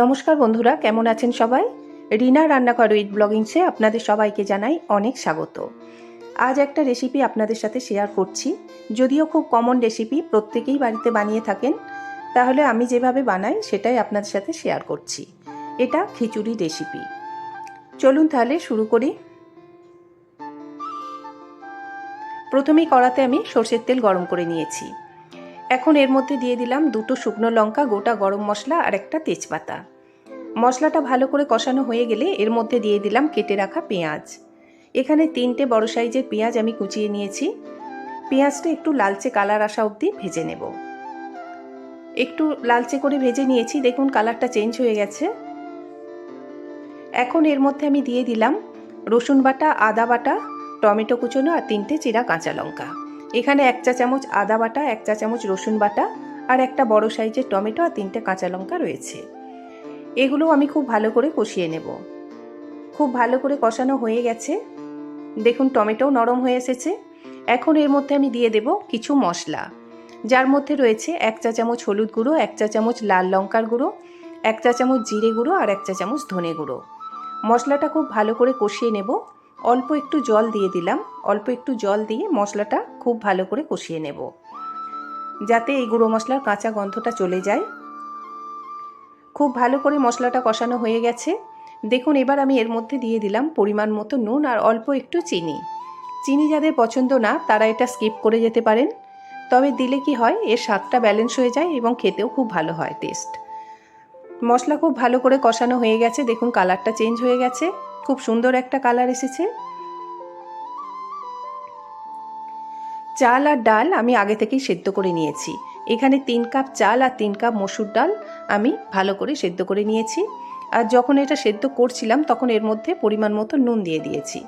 নমস্কার বন্ধুরা, কেমন আছেন সবাই? রিনা রান্নাঘর উইথ ব্লগিংসে আপনাদের সবাইকে জানাই অনেক স্বাগত। আজ একটা রেসিপি আপনাদের সাথে শেয়ার করছি। যদিও খুব কমন রেসিপি প্রত্যেকেই বাড়িতে বানিয়ে থাকেন, তাহলে আমি যেভাবে বানাই সেটাই আপনাদের সাথে শেয়ার করছি। এটা খিচুড়ি রেসিপি চলুন তাহলে শুরু করি। প্রথমেই কড়াতে আমি সর্ষের তেল গরম করে নিয়েছি। এখন এর মধ্যে দিয়ে দিলাম দুটো শুকনো লঙ্কা, গোটা গরম মশলা আর একটা তেজপাতা। মশলাটা ভালো করে কষানো হয়ে গেলে এর মধ্যে দিয়ে দিলাম কেটে রাখা পেঁয়াজ। এখানে তিনটে বড় সাইজের পেঁয়াজ আমি কুচিয়ে নিয়েছি। পেঁয়াজটা একটু লালচে কালার আসা অবধি ভেজে নেব। একটু লালচে করে ভেজে নিয়েছি, দেখুন কালারটা চেঞ্জ হয়ে গেছে। এখন এর মধ্যে আমি দিয়ে দিলাম রসুন বাটা, আদা বাটা, টমেটো কুচনো আর তিনটে চিরা কাঁচা লঙ্কা। এখানে এক চা চামচ আদা বাটা, এক চা চামচ রসুন বাটা আর একটা বড় সাইজের টমেটো আর তিনটে কাঁচা লঙ্কা রয়েছে। এগুলো আমি খুব ভালো করে কষিয়ে নেব। খুব ভালো করে কষানো হয়ে গেছে। দেখুন, টমেটোও নরম হয়ে এসেছে। এখন এর মধ্যে আমি দিয়ে দেব কিছু মশলা। যার মধ্যে রয়েছে এক চা চামচ হলুদ গুঁড়ো, এক চা চামচ লাল লঙ্কার গুঁড়ো, এক চা চামচ জিরে গুঁড়ো আর এক চা চামচ ধনে গুঁড়ো। মশলাটা খুব ভালো করে কষিয়ে নেব। অল্প একটু জল দিয়ে দিলাম। অল্প একটু জল দিয়ে মশলাটা খুব ভালো করে কষিয়ে নেব। যাতে এই গুঁড়ো মশলার কাঁচা গন্ধটা চলে যায়। খুব ভালো করে মশলাটা কষানো হয়ে গেছে। দেখুন, এবার আমি এর মধ্যে দিয়ে দিলাম পরিমাণ মতো নুন আর অল্প একটু চিনি। চিনি যাদের পছন্দ না, তারা এটা স্কিপ করে যেতে পারেন। তবে দিলে কি হয়, এর স্বাদটা ব্যালেন্স হয়ে যায় এবং খেতেও খুব ভালো হয় টেস্ট। মশলা খুব ভালো করে কষানো হয়ে গেছে। দেখুন, কালারটা চেঞ্জ হয়ে গেছে। খুব সুন্দর একটা কালার এসেছে। চাল আর ডাল আমি আগে থেকেই সেদ্ধ করে নিয়েছি। এখানে তিন কাপ চাল আর তিন কাপ মসুর ডাল আমি ভালো করে সেদ্ধ করে নিয়েছি। আর যখন এটা সেদ্ধ করছিলাম, তখন এর মধ্যে পরিমাণ মতো নুন দিয়ে দিয়েছি।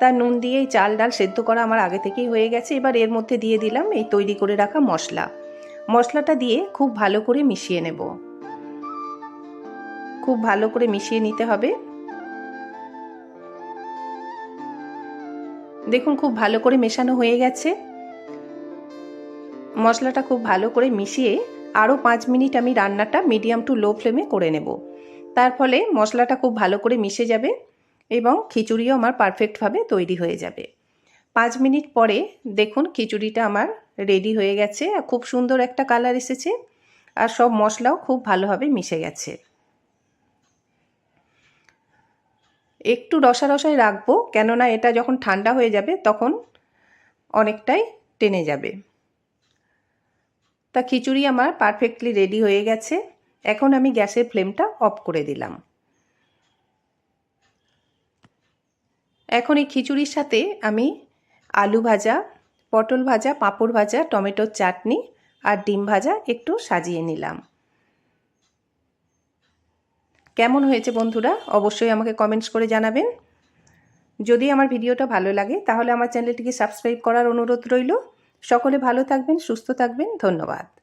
তার নুন দিয়ে এই চাল ডাল সেদ্ধ করা আমার আগে থেকেই হয়ে গেছে। এবার এর মধ্যে দিয়ে দিলাম এই তৈরি করে রাখা মশলা। মশলাটা দিয়ে খুব ভালো করে মিশিয়ে নেব। খুব ভালো করে মিশিয়ে নিতে হবে। দেখুন, খুব ভালো করে মেশানো হয়ে গেছে। মশলাটা খুব ভালো করে মিশিয়ে আরও পাঁচ মিনিট আমি রান্নাটা মিডিয়াম টু লো ফ্লেমে করে নেব। তার ফলে মশলাটা খুব ভালো করে মিশে যাবে এবং খিচুড়িও আমার পারফেক্টভাবে তৈরি হয়ে যাবে। পাঁচ মিনিট পরে দেখুন, খিচুড়িটা আমার রেডি হয়ে গেছে আর খুব সুন্দর একটা কালার এসেছে আর সব মশলাও খুব ভালোভাবে মিশে গেছে। একটু রসা রসায় রাখব, কেননা এটা যখন ঠান্ডা হয়ে যাবে তখন অনেকটাই টেনে যাবে। তা খিচুড়ি আমার পারফেক্টলি রেডি হয়ে গেছে। এখন আমি গ্যাসের ফ্লেমটা অফ করে দিলাম। এখন এই খিচুড়ির সাথে আমি আলু ভাজা, পটল ভাজা, পাঁপড় ভাজা, টমেটোর চাটনি আর ডিম ভাজা একটু সাজিয়ে নিলাম। কেমন হয়েছে বন্ধুরা, অবশ্যই আমাকে কমেন্টস করে জানাবেন। যদি আমার ভিডিওটা ভালো লাগে, তাহলে আমার চ্যানেলটিকে সাবস্ক্রাইব করার অনুরোধ রইল। সকলে ভালো থাকবেন, সুস্থ থাকবেন, ধন্যবাদ।